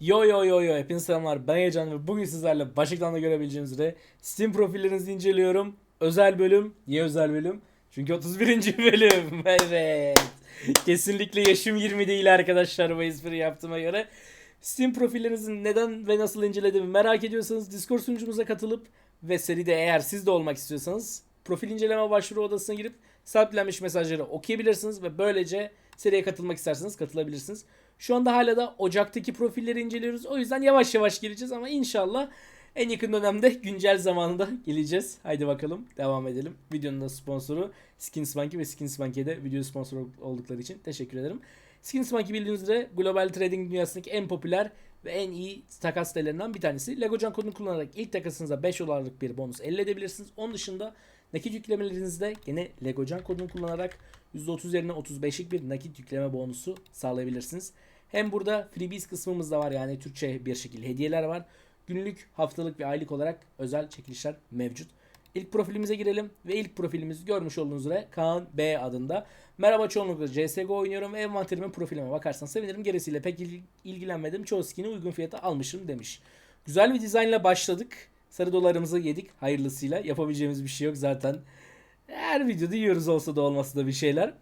Yo yo yo yo hepinize selamlar ben Heyecan ve bugün sizlerle baş ekranda görebileceğiniz üzere Steam profillerinizi inceliyorum. Özel bölüm. Niye özel bölüm? Çünkü 31. bölüm. Evet. Kesinlikle yaşım 20 değil arkadaşlar bu espri yaptığıma göre. Steam profillerinizi neden ve nasıl incelediğimi merak ediyorsanız Discord sunucumuza katılıp ve seride eğer siz de olmak istiyorsanız profil inceleme başvuru odasına girip sahiplenmiş mesajları okuyabilirsiniz ve böylece seriye katılmak isterseniz katılabilirsiniz. Şu anda hala da Ocak'taki profilleri inceliyoruz. O yüzden yavaş yavaş geleceğiz ama inşallah en yakın dönemde güncel zamanında geleceğiz. Haydi bakalım devam edelim. Videonun da sponsoru Skins Monkey ve Skins Monkey'e de video sponsoru oldukları için teşekkür ederim. Skins Monkey bildiğiniz üzere global trading dünyasındaki en popüler ve en iyi takas sitelerinden bir tanesi. Legocan kodunu kullanarak ilk takasınıza 5 dolarlık bir bonus elde edebilirsiniz. Onun dışında nakit yüklemelerinizde gene Legocan kodunu kullanarak %30 yerine 35'lik bir nakit yükleme bonusu sağlayabilirsiniz. Hem burada freebies kısmımız da var yani Türkçe bir şekilde hediyeler var. Günlük, haftalık ve aylık olarak özel çekilişler mevcut. İlk profilimize girelim ve ilk profilimiz görmüş olduğunuz üzere Kaan B adında. Merhaba çoğunlukla CSGO oynuyorum ve envanterimin profilime bakarsan sevinirim. Gerisiyle pek il- ilgilenmedim. Çoğu skin'i uygun fiyata almışım demiş. Güzel bir dizaynla başladık. Sarı dolarımızı yedik hayırlısıyla. Yapabileceğimiz bir şey yok zaten. Her videoda yiyoruz olsa da olmasa da bir şeyler.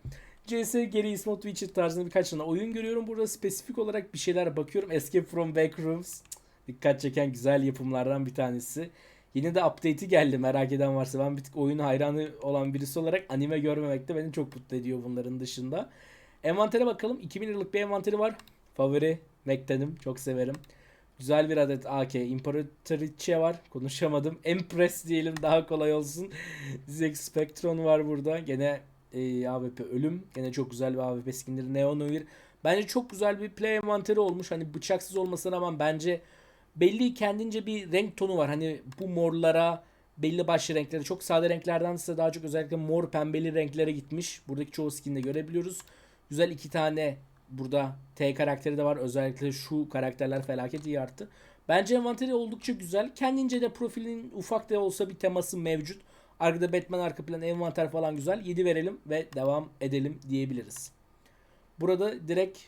CS geri Ismot Witcher tarzında birkaç tane oyun görüyorum. Burada spesifik olarak bir şeyler bakıyorum. Escape from Backrooms. Dikkat çeken güzel yapımlardan bir tanesi. Yine de update'i geldi merak eden varsa. Ben bir tık oyun hayranı olan birisi olarak anime görmemek de beni çok mutlu ediyor bunların dışında. Envantere bakalım. 2000 liralık bir envanteri var. Favori Mac'tenim. Çok severim. Güzel bir adet AK. Imperatrice var. Konuşamadım. Empress diyelim daha kolay olsun. Zex Spectron var burada. Gene e, AWP ölüm. Gene çok güzel bir AWP skinleri. Neon Oil. Bence çok güzel bir play envanteri olmuş. Hani bıçaksız olmasına rağmen bence belli kendince bir renk tonu var. Hani bu morlara belli başlı renkleri çok sade renklerden ise daha çok özellikle mor pembeli renklere gitmiş. Buradaki çoğu skinde görebiliyoruz. Güzel iki tane burada T karakteri de var. Özellikle şu karakterler felaket iyi arttı. Bence envanteri oldukça güzel. Kendince de profilin ufak da olsa bir teması mevcut. Arkada Batman arka plan envanter falan güzel. 7 verelim ve devam edelim diyebiliriz. Burada direkt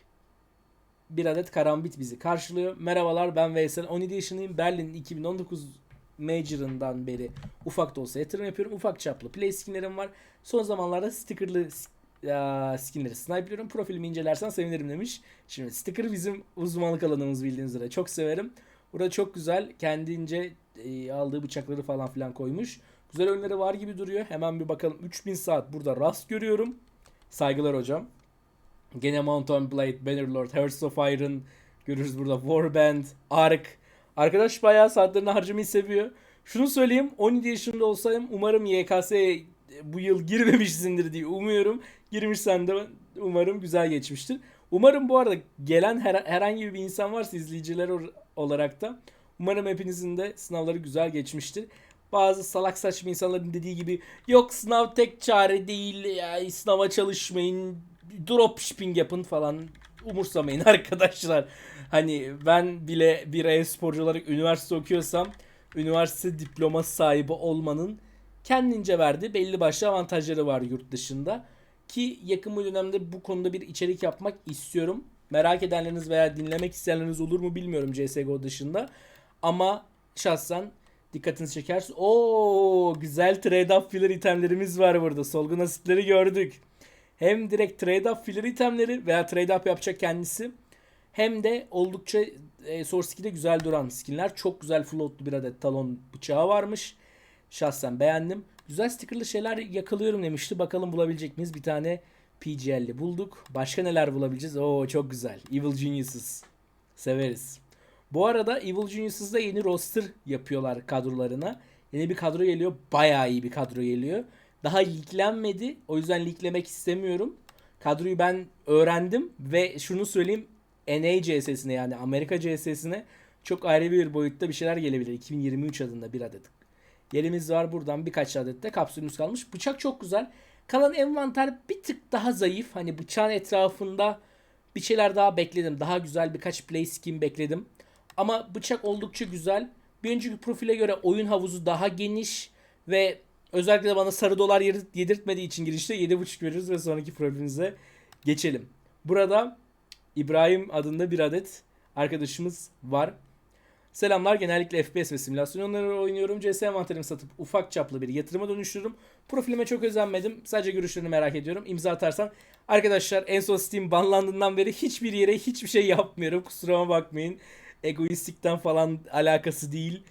bir adet karambit bizi karşılıyor. Merhabalar ben Veysel. 17 yaşındayım. Berlin'in 2019 Major'ından beri ufak da olsa yatırım yapıyorum. Ufak çaplı play skinlerim var. Son zamanlarda stickerlı skinleri snipe'lıyorum. Profilimi incelersen sevinirim demiş. Şimdi sticker bizim uzmanlık alanımız bildiğiniz üzere. Çok severim. Burada çok güzel kendince e, aldığı bıçakları falan filan koymuş. Güzel oyunları var gibi duruyor. Hemen bir bakalım. 3000 saat burada rast görüyorum. Saygılar hocam. Gene Mountain Blade, Bannerlord, Hearts of Iron görürüz burada. Warband, Ark. Arkadaş bayağı saatlerini harcamayı seviyor. Şunu söyleyeyim 17 yaşında olsaydım umarım YKS'ye bu yıl girmemişsindir diye umuyorum. Girmişsen de umarım güzel geçmiştir. Umarım bu arada gelen her, herhangi bir insan varsa izleyiciler olarak da umarım hepinizin de sınavları güzel geçmiştir. Bazı salak saçma insanların dediği gibi yok sınav tek çare değil ya sınava çalışmayın dropshipping yapın falan umursamayın arkadaşlar. Hani ben bile bir e-sporcu olarak üniversite okuyorsam üniversite diploması sahibi olmanın kendince verdiği belli başlı avantajları var yurt dışında. Ki yakın bir dönemde bu konuda bir içerik yapmak istiyorum. Merak edenleriniz veya dinlemek isteyenleriniz olur mu bilmiyorum CSGO dışında. Ama şahsen dikkatinizi çeker. Oo güzel trade up filler itemlerimiz var burada. Solgun asitleri gördük. Hem direkt trade up filler itemleri veya trade up yapacak kendisi hem de oldukça e, Source 2'de güzel duran skinler. Çok güzel floatlu bir adet talon bıçağı varmış. Şahsen beğendim. Güzel stickerlı şeyler yakalıyorum demişti. Bakalım bulabilecek miyiz? Bir tane PGL'li bulduk. Başka neler bulabileceğiz? Oo çok güzel. Evil Geniuses. Severiz. Bu arada Evil Geniuses'da yeni roster yapıyorlar kadrolarına. Yeni bir kadro geliyor. Bayağı iyi bir kadro geliyor. Daha leaklenmedi. O yüzden leaklemek istemiyorum. Kadroyu ben öğrendim ve şunu söyleyeyim. NA CS'sine yani Amerika CS'sine çok ayrı bir boyutta bir şeyler gelebilir. 2023 adında bir adet. Yerimiz var buradan birkaç adet de kapsülümüz kalmış. Bıçak çok güzel. Kalan envanter bir tık daha zayıf. Hani bıçağın etrafında bir şeyler daha bekledim. Daha güzel birkaç play skin bekledim. Ama bıçak oldukça güzel. Bir önceki profile göre oyun havuzu daha geniş ve özellikle de bana sarı dolar yedi- yedirtmediği için girişte 7.5 veririz ve sonraki profilimize geçelim. Burada İbrahim adında bir adet arkadaşımız var. Selamlar. Genellikle FPS ve simülasyon oyunları oynuyorum. CS envanterimi satıp ufak çaplı bir yatırıma dönüştürürüm. Profilime çok özenmedim. Sadece görüşlerini merak ediyorum. İmza atarsan. Arkadaşlar en son Steam banlandığından beri hiçbir yere hiçbir şey yapmıyorum. Kusuruma bakmayın. Egoistikten falan alakası değil.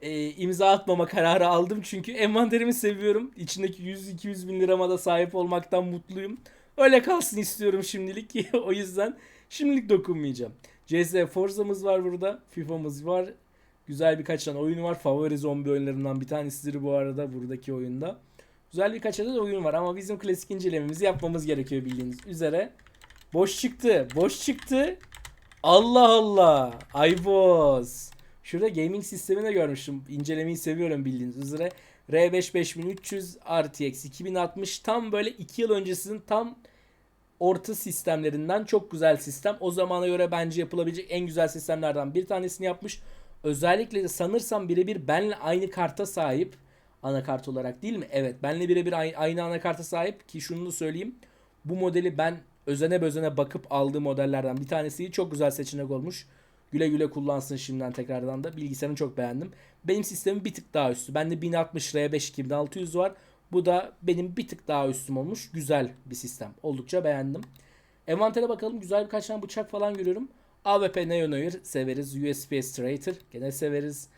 Ee, imza atmama kararı aldım çünkü envanterimi seviyorum. İçindeki 100-200 bin lirama da sahip olmaktan mutluyum. Öyle kalsın istiyorum şimdilik. o yüzden şimdilik dokunmayacağım. CS Forza'mız var burada. FIFA'mız var. Güzel birkaç tane oyun var. Favori zombi oyunlarından bir tanesidir bu arada buradaki oyunda. Güzel birkaç adet oyun var ama bizim klasik incelememizi yapmamız gerekiyor bildiğiniz üzere. Boş çıktı. Boş çıktı. Allah Allah. Ayboz. Şurada gaming sistemini de görmüştüm. İncelemeyi seviyorum bildiğiniz üzere. R5 5300 RTX 2060 tam böyle 2 yıl öncesinin tam orta sistemlerinden çok güzel sistem. O zamana göre bence yapılabilecek en güzel sistemlerden bir tanesini yapmış. Özellikle de sanırsam birebir benle aynı karta sahip. Anakart olarak değil mi? Evet. Benle birebir aynı, anakarta sahip ki şunu da söyleyeyim. Bu modeli ben özene bezene bakıp aldığım modellerden bir tanesi. Çok güzel seçenek olmuş. Güle güle kullansın şimdiden tekrardan da. Bilgisayarını çok beğendim. Benim sistemim bir tık daha üstü. Bende 1060 R5 2600 var. Bu da benim bir tık daha üstüm olmuş. Güzel bir sistem. Oldukça beğendim. Envantere bakalım. Güzel birkaç tane bıçak falan görüyorum. AWP Neonoir severiz. USP Straighter gene severiz.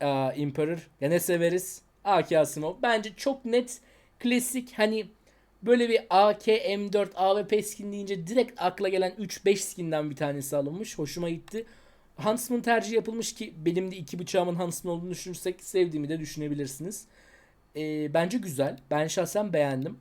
Aa, Emperor gene severiz. AK Asimov. Bence çok net klasik hani böyle bir AK M4 AWP skin deyince direkt akla gelen 3-5 skinden bir tanesi alınmış. Hoşuma gitti. Huntsman tercih yapılmış ki benim de iki bıçağımın Huntsman olduğunu düşünürsek sevdiğimi de düşünebilirsiniz. Ee, bence güzel. Ben şahsen beğendim.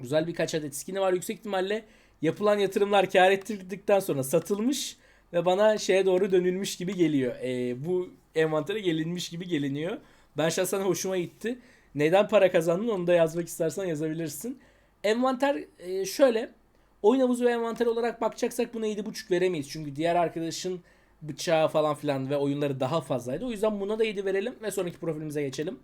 Güzel birkaç adet skin'i var. Yüksek ihtimalle yapılan yatırımlar kar ettirdikten sonra satılmış ve bana şeye doğru dönülmüş gibi geliyor. Ee, bu envantere gelinmiş gibi geliniyor. Ben şahsen hoşuma gitti. Neden para kazandın onu da yazmak istersen yazabilirsin. Envanter e, şöyle. Oyun havuzu ve envanter olarak bakacaksak buna 7.5 veremeyiz. Çünkü diğer arkadaşın bıçağı falan filan ve oyunları daha fazlaydı. O yüzden buna da 7 verelim ve sonraki profilimize geçelim.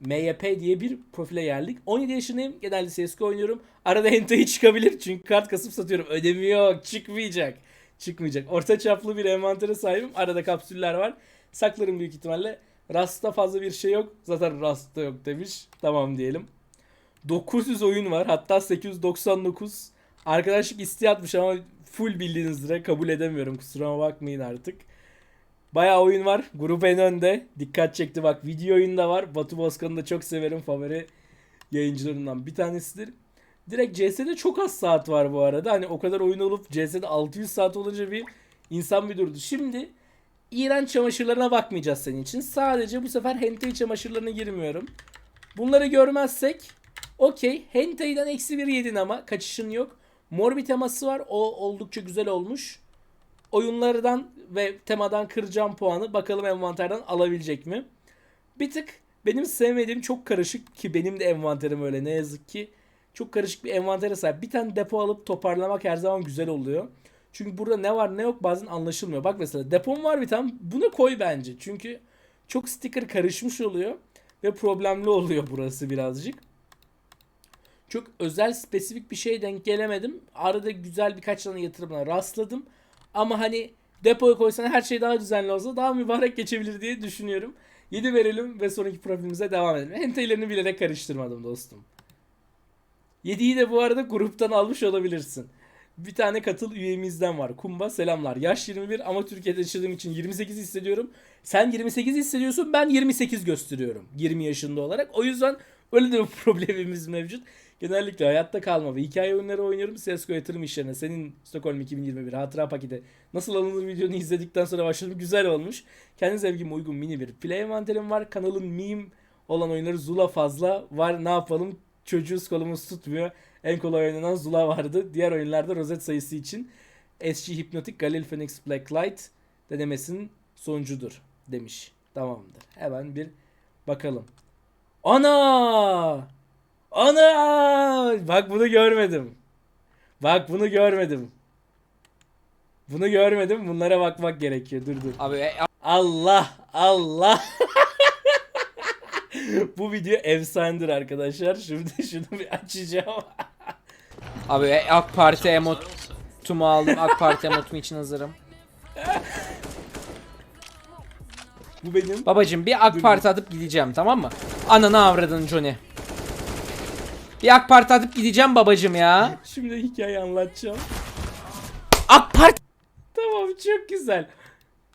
MYP diye bir profile geldik. 17 yaşındayım. Genelde CSGO oynuyorum. Arada hentai çıkabilir çünkü kart kasıp satıyorum. Ödemi yok. Çıkmayacak. Çıkmayacak. Orta çaplı bir envantere sahibim. Arada kapsüller var. Saklarım büyük ihtimalle. Rust'ta fazla bir şey yok. Zaten Rust'ta yok demiş. Tamam diyelim. 900 oyun var. Hatta 899. Arkadaşlık isteği atmış ama full bildiğiniz üzere kabul edemiyorum. Kusuruma bakmayın artık. Bayağı oyun var. Grup en önde. Dikkat çekti bak. Video oyunda var. Batu Bozkan'ı da çok severim. Favori yayıncılarından bir tanesidir. Direkt CS'de çok az saat var bu arada. Hani o kadar oyun olup CS'de 600 saat olunca bir insan bir durdu. Şimdi iğrenç çamaşırlarına bakmayacağız senin için. Sadece bu sefer hentai çamaşırlarına girmiyorum. Bunları görmezsek okey. Hentai'den eksi bir yedin ama kaçışın yok. Mor bir teması var. O oldukça güzel olmuş. Oyunlardan ve temadan kıracağım puanı. Bakalım envanterden alabilecek mi? Bir tık benim sevmediğim çok karışık ki benim de envanterim öyle ne yazık ki. Çok karışık bir envantere sahip. Bir tane depo alıp toparlamak her zaman güzel oluyor. Çünkü burada ne var ne yok bazen anlaşılmıyor. Bak mesela depom var bir tane. Bunu koy bence. Çünkü çok sticker karışmış oluyor. Ve problemli oluyor burası birazcık. Çok özel spesifik bir şey denk gelemedim. Arada güzel birkaç tane yatırımla rastladım. Ama hani depoya koysan her şey daha düzenli olsa daha mübarek geçebilir diye düşünüyorum. 7 verelim ve sonraki profilimize devam edelim. Hentailerini bilerek karıştırmadım dostum. 7'yi de bu arada gruptan almış olabilirsin. Bir tane katıl üyemizden var. Kumba selamlar. Yaş 21 ama Türkiye'de yaşadığım için 28 hissediyorum. Sen 28 hissediyorsun ben 28 gösteriyorum. 20 yaşında olarak. O yüzden öyle de bir problemimiz mevcut. Genellikle hayatta kalma ve hikaye oyunları oynuyorum. CSGO yatırım işlerine. Senin Stockholm 2021 hatıra paketi nasıl alınır videonu izledikten sonra başladım. Güzel olmuş. Kendi zevkime uygun mini bir play envanterim var. Kanalın meme olan oyunları Zula fazla var. Ne yapalım? Çocuğuz kolumuz tutmuyor. En kolay oynanan Zula vardı. Diğer oyunlarda rozet sayısı için SG Hypnotic Galil Phoenix Blacklight denemesinin sonucudur demiş. Tamamdır. Hemen bir bakalım. Ana! Ana! Bak bunu görmedim. Bak bunu görmedim. Bunu görmedim. Bunlara bakmak gerekiyor. Dur dur. Abi e, Allah Allah. Bu video efsanedir arkadaşlar. Şimdi şunu bir açacağım. abi e, AK Parti emot Tumu aldım. AK Parti emotum için hazırım. Bu benim. Babacım bir AK Parti atıp gideceğim tamam mı? Ananı avradın Johnny. Bir AK Parti atıp gideceğim babacım ya. Şimdi hikaye anlatacağım. AK Parti. Tamam çok güzel.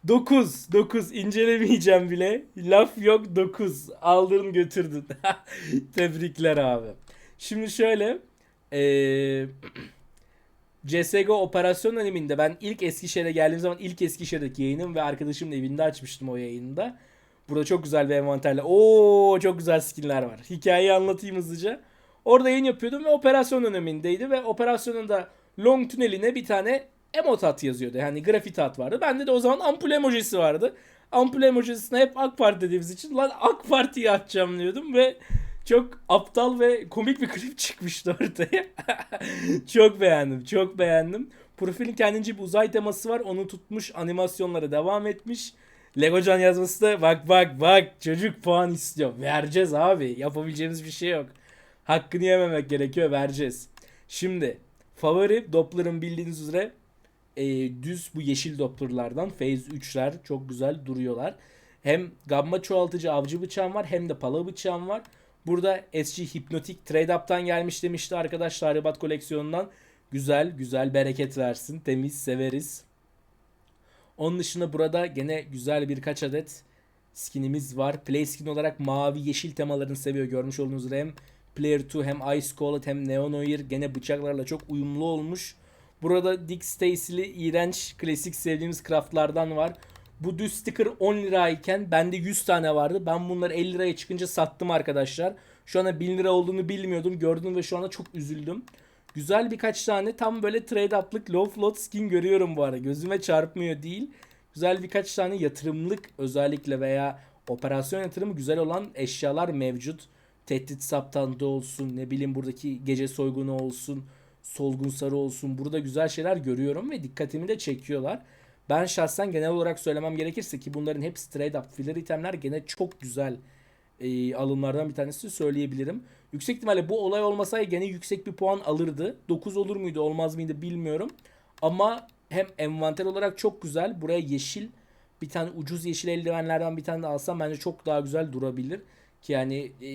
9 9 incelemeyeceğim bile. Laf yok 9. Aldın götürdün. Tebrikler abi. Şimdi şöyle eee CSGO operasyon döneminde ben ilk Eskişehir'e geldiğim zaman ilk Eskişehir'deki yayınım ve arkadaşımın evinde açmıştım o yayında. Burada çok güzel bir envanterle. Oo çok güzel skinler var. Hikayeyi anlatayım hızlıca. Orada yayın yapıyordum ve operasyon dönemindeydi ve operasyonunda long tüneline bir tane emot at yazıyordu. Yani grafit at vardı. Bende de o zaman ampul emojisi vardı. Ampul emojisine hep AK Parti dediğimiz için lan AK Parti'yi atacağım diyordum ve çok aptal ve komik bir klip çıkmıştı ortaya. çok beğendim, çok beğendim. Profilin kendince bir uzay teması var. Onu tutmuş, animasyonlara devam etmiş. Legocan yazması da bak bak bak çocuk puan istiyor. Vereceğiz abi. Yapabileceğimiz bir şey yok. Hakkını yememek gerekiyor. Vereceğiz. Şimdi favori Doppler'ın bildiğiniz üzere e, düz bu yeşil Doppler'lardan Phase 3'ler çok güzel duruyorlar. Hem gamma çoğaltıcı avcı bıçağım var hem de pala bıçağım var. Burada SG Hipnotik Trade Up'tan gelmiş demişti arkadaşlar Ribat koleksiyonundan. Güzel güzel bereket versin. Temiz severiz. Onun dışında burada gene güzel birkaç adet skinimiz var. Play skin olarak mavi yeşil temalarını seviyor. Görmüş olduğunuz üzere hem Player 2 hem Ice Cold hem Neon Oir gene bıçaklarla çok uyumlu olmuş. Burada Dick Stacy'li iğrenç klasik sevdiğimiz craftlardan var. Bu düz sticker 10 lirayken bende 100 tane vardı. Ben bunları 50 liraya çıkınca sattım arkadaşlar. Şu anda 1000 lira olduğunu bilmiyordum. Gördüm ve şu anda çok üzüldüm. Güzel birkaç tane tam böyle trade up'lık low float skin görüyorum bu arada. Gözüme çarpmıyor değil. Güzel birkaç tane yatırımlık özellikle veya operasyon yatırımı güzel olan eşyalar mevcut. Tehdit saptandı olsun ne bileyim buradaki gece soygunu olsun. Solgun sarı olsun. Burada güzel şeyler görüyorum ve dikkatimi de çekiyorlar. Ben şahsen genel olarak söylemem gerekirse ki bunların hepsi trade up filler itemler gene çok güzel e, alımlardan bir tanesi söyleyebilirim. Yüksek ihtimalle bu olay olmasaydı gene yüksek bir puan alırdı. 9 olur muydu olmaz mıydı bilmiyorum. Ama hem envanter olarak çok güzel. Buraya yeşil bir tane ucuz yeşil eldivenlerden bir tane de alsam bence çok daha güzel durabilir. Ki yani e,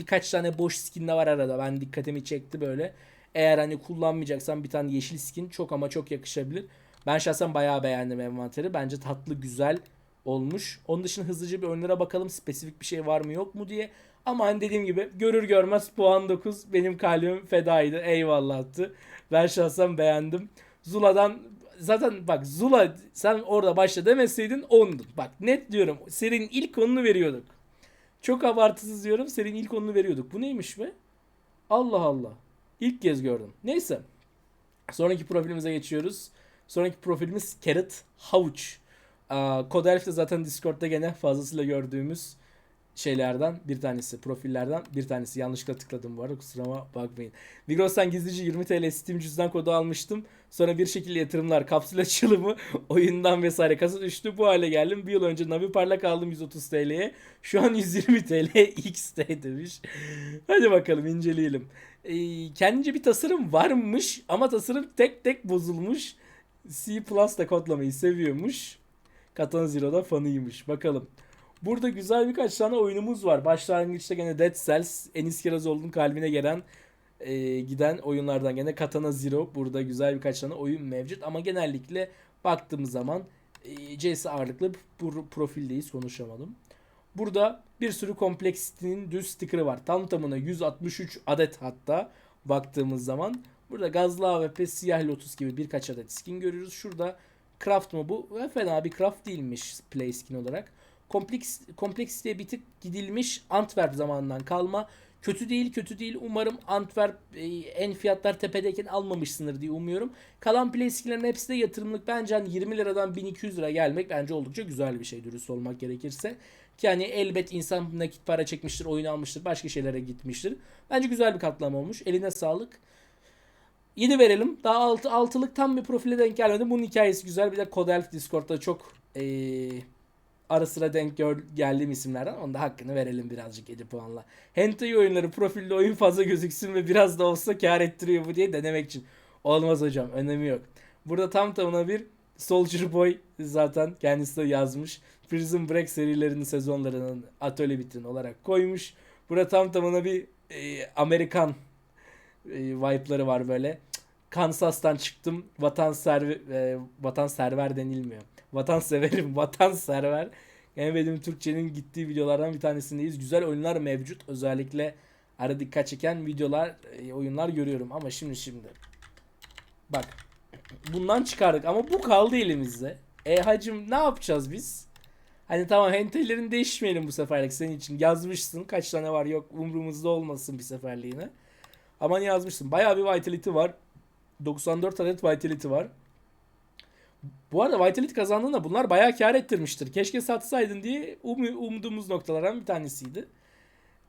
birkaç tane boş skin de var arada. Ben dikkatimi çekti böyle. Eğer hani kullanmayacaksan bir tane yeşil skin çok ama çok yakışabilir. Ben şahsen bayağı beğendim envanteri. Bence tatlı güzel olmuş. Onun dışında hızlıca bir önlere bakalım. Spesifik bir şey var mı yok mu diye. Ama hani dediğim gibi görür görmez puan 9 benim kalbim fedaydı. Eyvallah attı. Ben şahsen beğendim. Zula'dan zaten bak Zula sen orada başla demeseydin 10'dun. Bak net diyorum serinin ilk konunu veriyorduk. Çok abartısız diyorum serinin ilk konunu veriyorduk. Bu neymiş be? Allah Allah. İlk kez gördüm. Neyse. Sonraki profilimize geçiyoruz. Sonraki profilimiz Carrot Havuç. Kod de zaten Discord'da gene fazlasıyla gördüğümüz şeylerden bir tanesi. Profillerden bir tanesi. Yanlışlıkla tıkladım bu arada kusuruma bakmayın. Migros'tan gizlice 20 TL Steam cüzdan kodu almıştım. Sonra bir şekilde yatırımlar, kapsül açılımı, oyundan vesaire kasa düştü. Bu hale geldim. Bir yıl önce Navi Parlak aldım 130 TL'ye. Şu an 120 TL XT demiş. Hadi bakalım inceleyelim. Ee, kendince bir tasarım varmış ama tasarım tek tek bozulmuş. C Plus da kodlamayı seviyormuş. Katana Zero'da fanıymış. Bakalım. Burada güzel birkaç tane oyunumuz var. Başlangıçta gene Dead Cells, Enis Kirazoğlu'nun kalbine gelen e, giden oyunlardan gene Katana Zero. Burada güzel birkaç tane oyun mevcut ama genellikle baktığımız zaman e, CS ağırlıklı bir profildeyiz konuşamadım. Burada bir sürü kompleksitenin düz sticker'ı var. Tam tamına 163 adet hatta baktığımız zaman. Burada gazlı AWP, siyah lotus gibi birkaç adet skin görüyoruz. Şurada craft mı bu? E, Fena bir craft değilmiş play skin olarak. Kompleks, kompleksiteye bir tık gidilmiş Antwerp zamanından kalma. Kötü değil kötü değil. Umarım Antwerp e, en fiyatlar tepedeyken almamışsındır diye umuyorum. Kalan play skinlerin hepsi de yatırımlık. Bence hani 20 liradan 1200 lira gelmek bence oldukça güzel bir şey dürüst olmak gerekirse. Ki hani elbet insan nakit para çekmiştir, oyun almıştır, başka şeylere gitmiştir. Bence güzel bir katlama olmuş. Eline sağlık. 7 verelim. Daha 6 altılık tam bir profile denk gelmedi. Bunun hikayesi güzel. Bir de Codelf Discord'da çok ee, ara sıra denk gör, geldiğim isimlerden. Onun da hakkını verelim birazcık 7 puanla. Hentai oyunları profilde oyun fazla gözüksün ve biraz da olsa kar ettiriyor bu diye denemek için. Olmaz hocam önemi yok. Burada tam tamına bir Soldier Boy zaten kendisi de yazmış. Prison Break serilerinin sezonlarının atölye vitrini olarak koymuş. Burada tam tamına bir e, Amerikan e, vibe'ları var böyle. Kansas'tan çıktım. Vatan server e, vatan server denilmiyor. Vatan severim, vatan server. Yani benim Türkçenin gittiği videolardan bir tanesindeyiz. Güzel oyunlar mevcut. Özellikle ara dikkat çeken videolar, e, oyunlar görüyorum. Ama şimdi şimdi. Bak. Bundan çıkardık ama bu kaldı elimizde. E hacım ne yapacağız biz? Hani tamam hentelerini değişmeyelim bu seferlik senin için. Yazmışsın. Kaç tane var yok umurumuzda olmasın bir seferliğine. Ama yazmışsın. Bayağı bir vitality var. 94 adet vitality var. Bu arada Vitality kazandığında bunlar bayağı kar ettirmiştir. Keşke satsaydın diye um- umduğumuz noktalardan bir tanesiydi.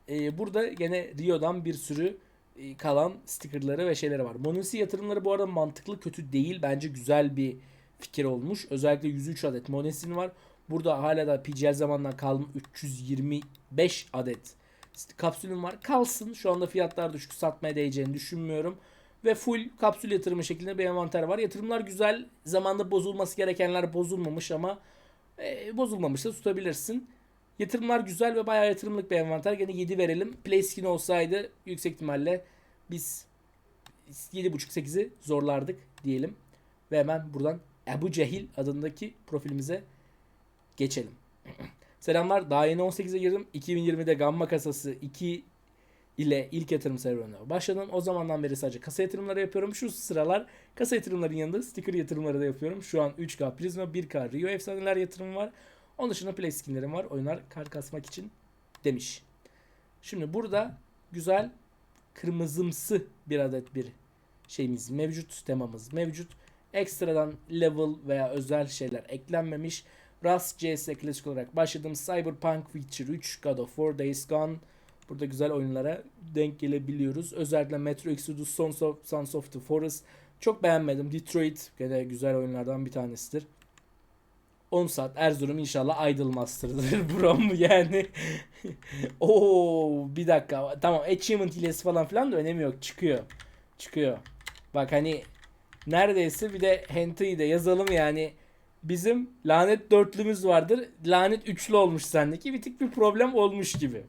Ee, burada gene Rio'dan bir sürü e, kalan stickerları ve şeyleri var. Monesi yatırımları bu arada mantıklı kötü değil. Bence güzel bir fikir olmuş. Özellikle 103 adet Monesi'nin var. Burada hala da PGL zamandan kalma 325 adet kapsülüm var. Kalsın. Şu anda fiyatlar düşük. Satmaya değeceğini düşünmüyorum. Ve full kapsül yatırımı şeklinde bir envanter var. Yatırımlar güzel. Zamanda bozulması gerekenler bozulmamış ama e, bozulmamış tutabilirsin. Yatırımlar güzel ve bayağı yatırımlık bir envanter. Gene 7 verelim. Play skin olsaydı yüksek ihtimalle biz 7.5-8'i zorlardık diyelim. Ve hemen buradan Ebu Cehil adındaki profilimize geçelim. Selamlar. Daha yeni 18'e girdim. 2020'de Gamma kasası 2 ile ilk yatırım serüvenine başladım. O zamandan beri sadece kasa yatırımları yapıyorum. Şu sıralar kasa yatırımların yanında sticker yatırımları da yapıyorum. Şu an 3K Prisma, 1K Rio efsaneler yatırımı var. Onun dışında play skinlerim var. Oyunlar kart kasmak için demiş. Şimdi burada güzel kırmızımsı bir adet bir şeyimiz mevcut. Temamız mevcut. Ekstradan level veya özel şeyler eklenmemiş. Rust CS klasik olarak başladım. Cyberpunk Witcher 3, God of War, Days Gone. Burada güzel oyunlara denk gelebiliyoruz. Özellikle Metro Exodus, Sons of, Sons of the Forest çok beğenmedim. Detroit gene güzel oyunlardan bir tanesidir. 10 saat Erzurum inşallah Idle Master'dır Brom yani. Oo bir dakika. Tamam achievement hilesi falan filan da önemi yok. Çıkıyor. Çıkıyor. Bak hani neredeyse bir de hentai de yazalım yani. Bizim lanet dörtlümüz vardır. Lanet üçlü olmuş sendeki. Bir tık bir problem olmuş gibi.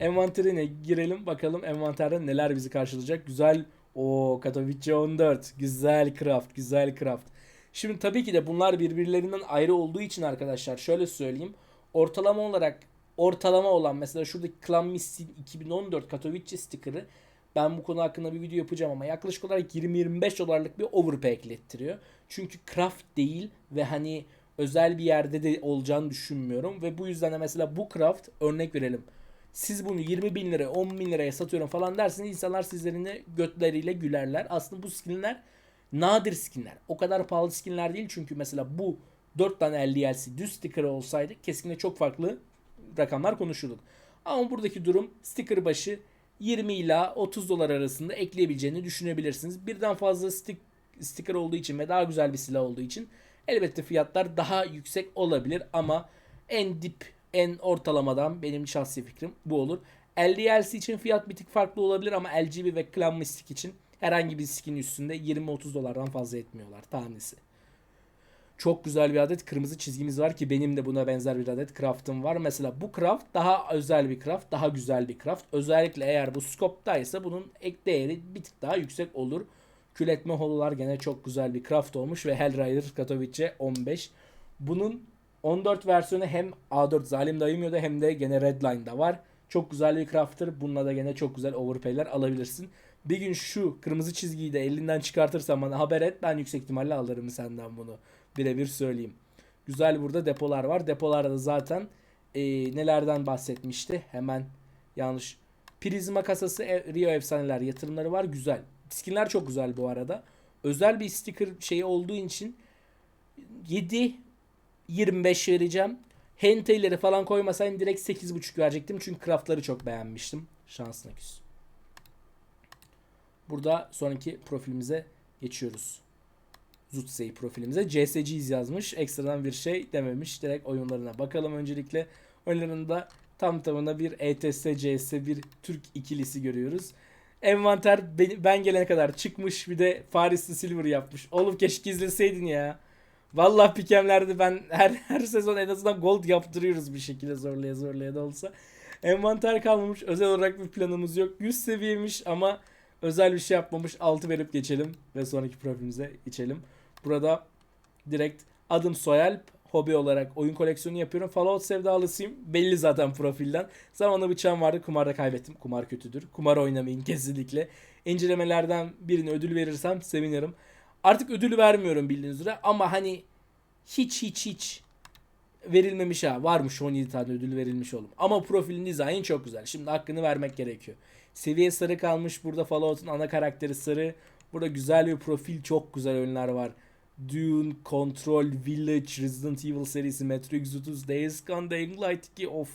Envanterine girelim bakalım envanterde neler bizi karşılayacak. Güzel o Katowice 14. Güzel craft, güzel craft. Şimdi tabii ki de bunlar birbirlerinden ayrı olduğu için arkadaşlar şöyle söyleyeyim. Ortalama olarak ortalama olan mesela şuradaki Clan Mist'in 2014 Katowice sticker'ı ben bu konu hakkında bir video yapacağım ama yaklaşık olarak 20-25 dolarlık bir overpay eklettiriyor. Çünkü craft değil ve hani özel bir yerde de olacağını düşünmüyorum. Ve bu yüzden de mesela bu craft örnek verelim. Siz bunu 20 bin liraya 10 bin liraya satıyorum falan derseniz insanlar sizlerine götleriyle gülerler. Aslında bu skinler nadir skinler. O kadar pahalı skinler değil çünkü mesela bu 4 tane LDLC düz sticker olsaydı kesinlikle çok farklı rakamlar konuşurduk. Ama buradaki durum sticker başı 20 ila 30 dolar arasında ekleyebileceğini düşünebilirsiniz. Birden fazla stick, sticker olduğu için ve daha güzel bir silah olduğu için elbette fiyatlar daha yüksek olabilir ama en dip en ortalamadan benim şahsi fikrim bu olur. LDLC için fiyat bir tık farklı olabilir ama LGB ve Clan Mystic için herhangi bir skin üstünde 20-30 dolardan fazla etmiyorlar tanesi. Çok güzel bir adet kırmızı çizgimiz var ki benim de buna benzer bir adet craft'ım var. Mesela bu craft daha özel bir craft, daha güzel bir craft. Özellikle eğer bu scope'daysa bunun ek değeri bir tık daha yüksek olur. Kületme hololar gene çok güzel bir craft olmuş ve Hellrider Katowice 15. Bunun 14 versiyonu hem A4 zalim dayımıyordu hem de gene Redline'da var. Çok güzel bir crafter. Bununla da gene çok güzel overpay'ler alabilirsin. Bir gün şu kırmızı çizgiyi de elinden çıkartırsan bana haber et. Ben yüksek ihtimalle alırım senden bunu. Birebir söyleyeyim. Güzel burada depolar var. Depolarda da zaten e, nelerden bahsetmişti. Hemen yanlış. Prizma kasası e, Rio efsaneler yatırımları var. Güzel. Skinler çok güzel bu arada. Özel bir sticker şeyi olduğu için 7 25 vereceğim. Hentai'leri falan koymasaydım direkt 8.5 verecektim. Çünkü craftları çok beğenmiştim. Şansına küs. Burada sonraki profilimize geçiyoruz. Zutsei profilimize. CSG'yiz yazmış. Ekstradan bir şey dememiş. Direkt oyunlarına bakalım öncelikle. Oyunlarında tam tamına bir ETS CS bir Türk ikilisi görüyoruz. Envanter ben, gelene kadar çıkmış bir de Paris'te Silver yapmış. Oğlum keşke izleseydin ya. Vallahi pikemlerde ben her her sezon en azından gold yaptırıyoruz bir şekilde zorlaya zorlaya da olsa. Envanter kalmamış. Özel olarak bir planımız yok. 100 seviyemiş ama özel bir şey yapmamış. 6 verip geçelim ve sonraki profilimize geçelim. Burada direkt adım Soyalp hobi olarak oyun koleksiyonu yapıyorum. Fallout sevdalısıyım. Belli zaten profilden. Zamanında bıçağım vardı. Kumarda kaybettim. Kumar kötüdür. Kumar oynamayın kesinlikle. İncelemelerden birine ödül verirsem sevinirim. Artık ödülü vermiyorum bildiğiniz üzere ama hani hiç hiç hiç verilmemiş ha. Varmış 17 tane ödül verilmiş oğlum. Ama profilin dizaynı çok güzel. Şimdi hakkını vermek gerekiyor. Seviye sarı kalmış. Burada Fallout'un ana karakteri sarı. Burada güzel bir profil. Çok güzel oyunlar var. Dune, Control, Village, Resident Evil serisi, Metro Exodus, Days Gone, Dying Light 2 of.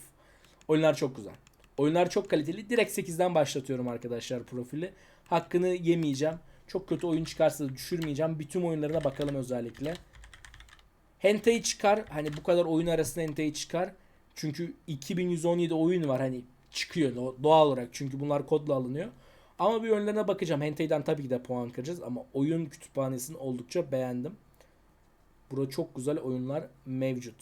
Oyunlar çok güzel. Oyunlar çok kaliteli. Direkt 8'den başlatıyorum arkadaşlar profili. Hakkını yemeyeceğim. Çok kötü oyun çıkarsa düşürmeyeceğim. Bütün oyunlarına bakalım özellikle. Hentai çıkar. Hani bu kadar oyun arasında hentai çıkar. Çünkü 2117 oyun var hani çıkıyor do- doğal olarak. Çünkü bunlar kodla alınıyor. Ama bir yönlerine bakacağım. Hentai'den tabii ki de puan kıracağız ama oyun kütüphanesini oldukça beğendim. Burada çok güzel oyunlar mevcut.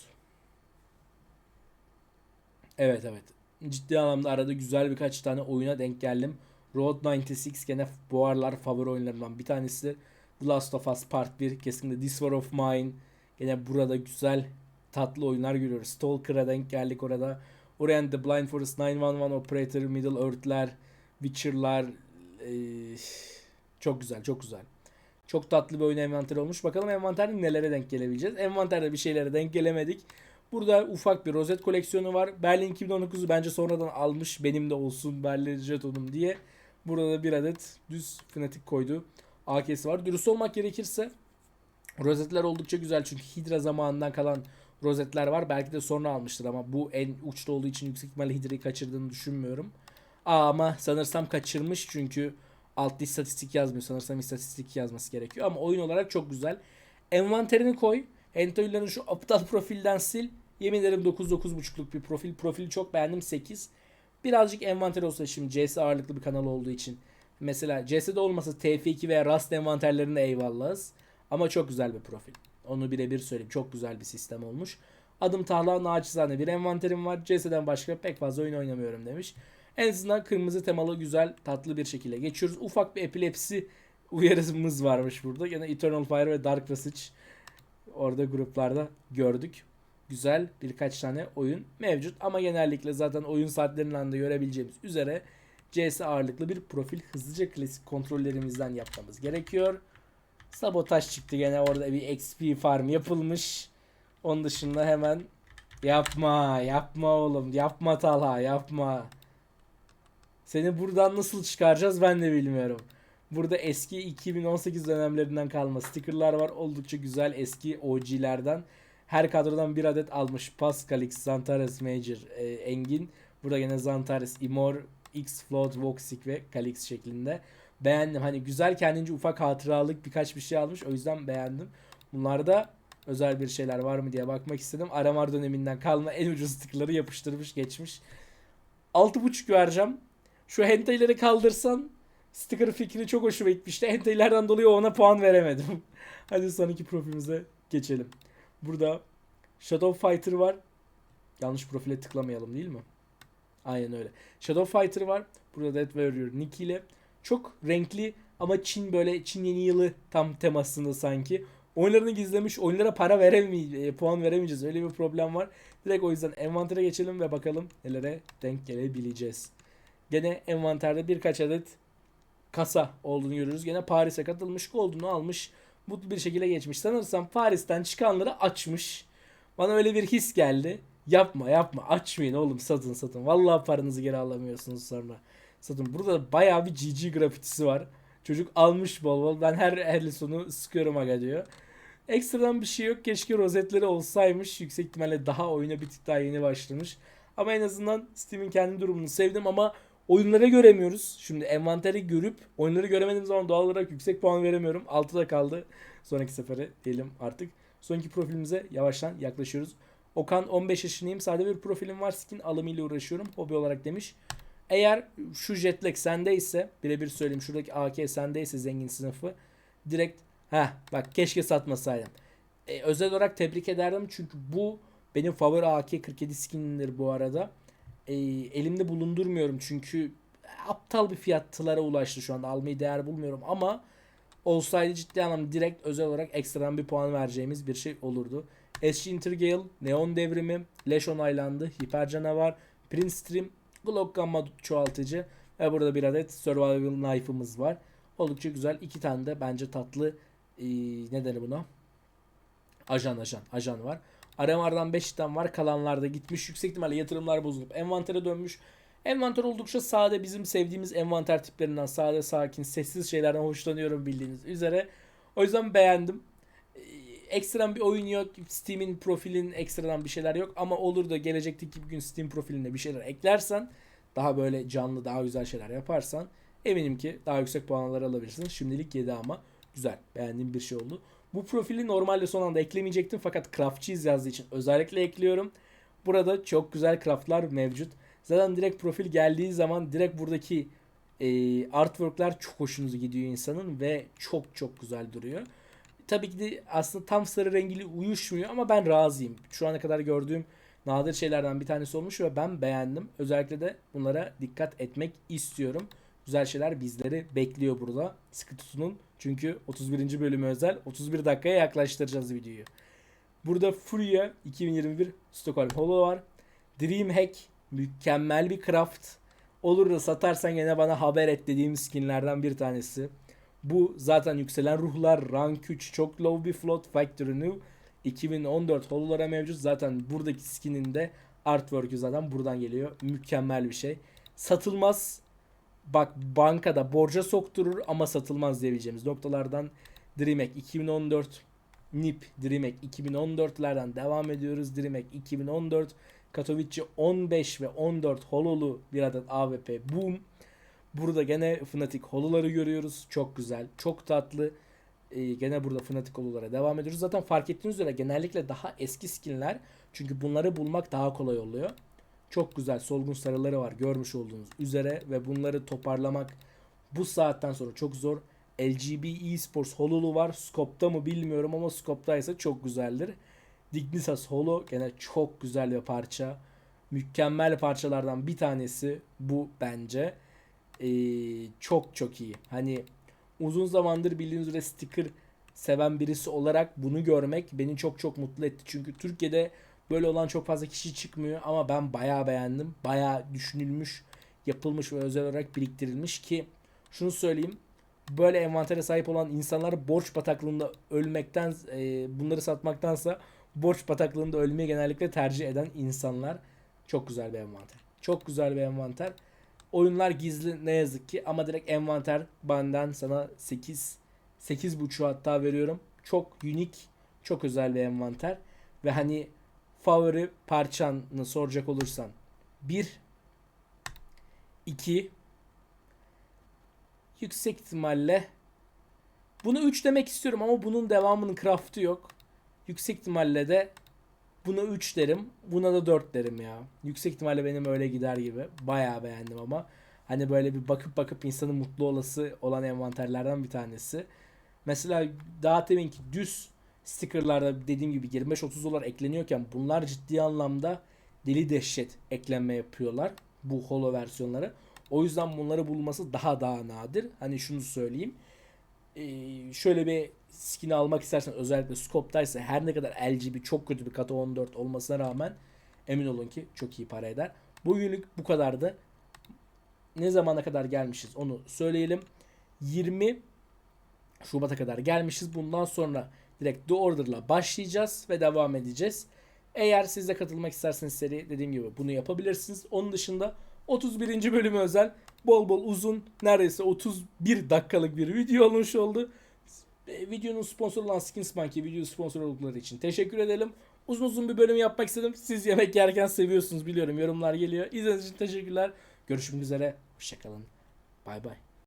Evet evet. Ciddi anlamda arada güzel birkaç tane oyuna denk geldim. Road 96 gene bu aralar favori oyunlarımdan bir tanesi. The Last of Us Part 1 kesinlikle This War of Mine. Gene burada güzel tatlı oyunlar görüyoruz. Stalker'a denk geldik orada. Orient the Blind Forest 911 Operator, Middle Earth'ler, Witcher'lar eee, çok güzel çok güzel. Çok tatlı bir oyun envanteri olmuş. Bakalım envanterde nelere denk gelebileceğiz. Envanterde bir şeylere denk gelemedik. Burada ufak bir rozet koleksiyonu var. Berlin 2019'u bence sonradan almış. Benim de olsun Berlin jetonum diye. Burada da bir adet düz Fnatic koydu. AK'si var. Dürüst olmak gerekirse rozetler oldukça güzel. Çünkü Hydra zamanından kalan rozetler var. Belki de sonra almıştır ama bu en uçta olduğu için yüksek ihtimalle Hydra'yı kaçırdığını düşünmüyorum. Ama sanırsam kaçırmış çünkü altta istatistik yazmıyor. Sanırsam istatistik yazması gerekiyor ama oyun olarak çok güzel. Envanterini koy. Hentoy'ların şu aptal profilden sil. Yemin ederim 9-9.5'luk bir profil. Profili çok beğendim 8. Birazcık envanter olsa şimdi CS ağırlıklı bir kanal olduğu için. Mesela CS'de olmasa TF2 veya Rust envanterlerinde eyvallahız. Ama çok güzel bir profil. Onu birebir söyleyeyim. Çok güzel bir sistem olmuş. Adım Tahla naçizane bir envanterim var. CS'den başka pek fazla oyun oynamıyorum demiş. En azından kırmızı temalı güzel tatlı bir şekilde geçiyoruz. Ufak bir epilepsi uyarımız varmış burada. Yine Eternal Fire ve Dark Passage orada gruplarda gördük. Güzel birkaç tane oyun mevcut ama genellikle zaten oyun saatlerinden de görebileceğimiz üzere CS ağırlıklı bir profil hızlıca klasik kontrollerimizden yapmamız gerekiyor. Sabotaj çıktı gene orada bir XP farm yapılmış. Onun dışında hemen yapma yapma oğlum yapma Talha yapma. Seni buradan nasıl çıkaracağız ben de bilmiyorum. Burada eski 2018 dönemlerinden kalma stickerlar var. Oldukça güzel eski OG'lerden. Her kadrodan bir adet almış. Pascal X, Zantares Major, e, Engin. Burada yine Zantares, Imor, X, Float, Voxic ve Kalix şeklinde. Beğendim. Hani güzel kendince ufak hatıralık birkaç bir şey almış. O yüzden beğendim. Bunlarda özel bir şeyler var mı diye bakmak istedim. Aramar döneminden kalma en ucuz stickerları yapıştırmış geçmiş. 6.5 vereceğim. Şu hentaileri kaldırsan sticker fikri çok hoşuma gitmişti. Hentailerden dolayı ona puan veremedim. Hadi sonraki profilimize geçelim. Burada Shadow Fighter var. Yanlış profile tıklamayalım değil mi? Aynen öyle. Shadow Fighter var. Burada Death Warrior Nick ile. Çok renkli ama Çin böyle Çin yeni yılı tam temasında sanki. Oyunlarını gizlemiş. Oyunlara para veremeyeceğiz, puan veremeyeceğiz. Öyle bir problem var. Direkt o yüzden envantere geçelim ve bakalım nelere denk gelebileceğiz. Gene envanterde birkaç adet kasa olduğunu görüyoruz. Gene Paris'e katılmış, olduğunu almış. Mutlu bir şekilde geçmiş. Sanırsam Paris'ten çıkanları açmış. Bana öyle bir his geldi. Yapma yapma açmayın oğlum satın satın. Vallahi paranızı geri alamıyorsunuz sonra. Satın. Burada bayağı bir GG grafitisi var. Çocuk almış bol bol. Ben her her sonu sıkıyorum aga diyor. Ekstradan bir şey yok. Keşke rozetleri olsaymış. Yüksek ihtimalle daha oyuna bir tık daha yeni başlamış. Ama en azından Steam'in kendi durumunu sevdim ama oyunları göremiyoruz. Şimdi envanteri görüp oyunları göremediğim zaman doğal olarak yüksek puan veremiyorum. 6'da kaldı. Sonraki sefere diyelim artık. Sonraki profilimize yavaştan yaklaşıyoruz. Okan 15 yaşındayım. Sade bir profilim var. Skin alımıyla uğraşıyorum. Hobi olarak demiş. Eğer şu jetlag sendeyse birebir söyleyeyim şuradaki AK sendeyse zengin sınıfı direkt ha bak keşke satmasaydım. E, özel olarak tebrik ederdim çünkü bu benim favori AK-47 skinimdir bu arada. E, elimde bulundurmuyorum çünkü aptal bir fiyatlara ulaştı şu anda almayı değer bulmuyorum ama olsaydı ciddi anlamda direkt özel olarak ekstradan bir puan vereceğimiz bir şey olurdu. SG Intergale, Neon Devrimi, Leş onaylandı, Hiper Canavar, Prince Stream, Glock Gamma çoğaltıcı ve burada bir adet Survival Knife'ımız var. Oldukça güzel. iki tane de bence tatlı ee, ne denir buna? Ajan ajan. Ajan var. RMR'dan 5 tane var. Kalanlar da gitmiş. Yüksek ihtimalle yatırımlar bozulup envantere dönmüş. Envanter oldukça sade. Bizim sevdiğimiz envanter tiplerinden sade, sakin, sessiz şeylerden hoşlanıyorum bildiğiniz üzere. O yüzden beğendim. Ee, Ekstradan bir oyun yok. Steam'in profilin ekstradan bir şeyler yok. Ama olur da gelecekteki bir gün Steam profiline bir şeyler eklersen daha böyle canlı, daha güzel şeyler yaparsan eminim ki daha yüksek puanlar alabilirsin. Şimdilik 7 ama güzel. Beğendiğim bir şey oldu. Bu profili normalde son anda eklemeyecektim fakat craftçıyız yazdığı için özellikle ekliyorum. Burada çok güzel craftlar mevcut. Zaten direkt profil geldiği zaman direkt buradaki e, artworklar çok hoşunuza gidiyor insanın ve çok çok güzel duruyor. Tabii ki de aslında tam sarı rengiyle uyuşmuyor ama ben razıyım. Şu ana kadar gördüğüm nadir şeylerden bir tanesi olmuş ve ben beğendim. Özellikle de bunlara dikkat etmek istiyorum. Güzel şeyler bizleri bekliyor burada. Sıkı tutunun. Çünkü 31. bölümü özel 31 dakikaya yaklaştıracağız videoyu. Burada Furia 2021 Stockholm Holo var. Dreamhack mükemmel bir craft. Olur da satarsan gene bana haber et dediğim skinlerden bir tanesi. Bu zaten yükselen ruhlar rank 3 çok low bir float factory new 2014 hololara mevcut. Zaten buradaki skinin de artwork'ü zaten buradan geliyor. Mükemmel bir şey. Satılmaz. Bak bankada borca sokturur ama satılmaz diyebileceğimiz noktalardan DreamHack 2014 NIP DreamHack 2014'lerden devam ediyoruz. DreamHack 2014 Katowice 15 ve 14 hololu bir adet AWP boom. Burada gene Fnatic holoları görüyoruz. Çok güzel, çok tatlı. Ee, gene burada Fnatic hololara devam ediyoruz. Zaten fark ettiğiniz üzere genellikle daha eski skinler. Çünkü bunları bulmak daha kolay oluyor. Çok güzel solgun sarıları var görmüş olduğunuz üzere ve bunları toparlamak bu saatten sonra çok zor. LGB Esports hololu var. Scope'da mı bilmiyorum ama Scope'daysa çok güzeldir. Dignitas Holo gene çok güzel bir parça. Mükemmel parçalardan bir tanesi bu bence. Ee, çok çok iyi. Hani uzun zamandır bildiğiniz üzere sticker seven birisi olarak bunu görmek beni çok çok mutlu etti. Çünkü Türkiye'de böyle olan çok fazla kişi çıkmıyor ama ben bayağı beğendim. Bayağı düşünülmüş, yapılmış ve özel olarak biriktirilmiş ki şunu söyleyeyim. Böyle envantere sahip olan insanlar borç bataklığında ölmekten, e, bunları satmaktansa borç bataklığında ölmeyi genellikle tercih eden insanlar. Çok güzel bir envanter. Çok güzel bir envanter. Oyunlar gizli ne yazık ki ama direkt envanter benden sana 8 8.5 hatta veriyorum. Çok unik, çok özel bir envanter ve hani favori parçanı soracak olursan 1 2 yüksek ihtimalle bunu 3 demek istiyorum ama bunun devamının craft'ı yok. Yüksek ihtimalle de buna 3 derim. Buna da 4 derim ya. Yüksek ihtimalle benim öyle gider gibi. Bayağı beğendim ama. Hani böyle bir bakıp bakıp insanın mutlu olası olan envanterlerden bir tanesi. Mesela daha ki düz stickerlarda dediğim gibi 25-30 dolar ekleniyorken bunlar ciddi anlamda deli dehşet eklenme yapıyorlar. Bu holo versiyonları. O yüzden bunları bulması daha daha nadir. Hani şunu söyleyeyim. Ee, şöyle bir skin almak istersen özellikle scope'daysa her ne kadar LGB çok kötü bir kata 14 olmasına rağmen emin olun ki çok iyi para eder. Bugünlük bu kadardı. Ne zamana kadar gelmişiz onu söyleyelim. 20 Şubat'a kadar gelmişiz. Bundan sonra direkt The Order'la başlayacağız ve devam edeceğiz. Eğer siz de katılmak isterseniz seri dediğim gibi bunu yapabilirsiniz. Onun dışında 31. bölümü özel bol bol uzun neredeyse 31 dakikalık bir video olmuş oldu. Videonun sponsoru olan Skinsmonkey video sponsor oldukları için teşekkür edelim. Uzun uzun bir bölüm yapmak istedim. Siz yemek yerken seviyorsunuz biliyorum yorumlar geliyor. İzlediğiniz için teşekkürler. Görüşmek üzere. Hoşçakalın. Bay bay.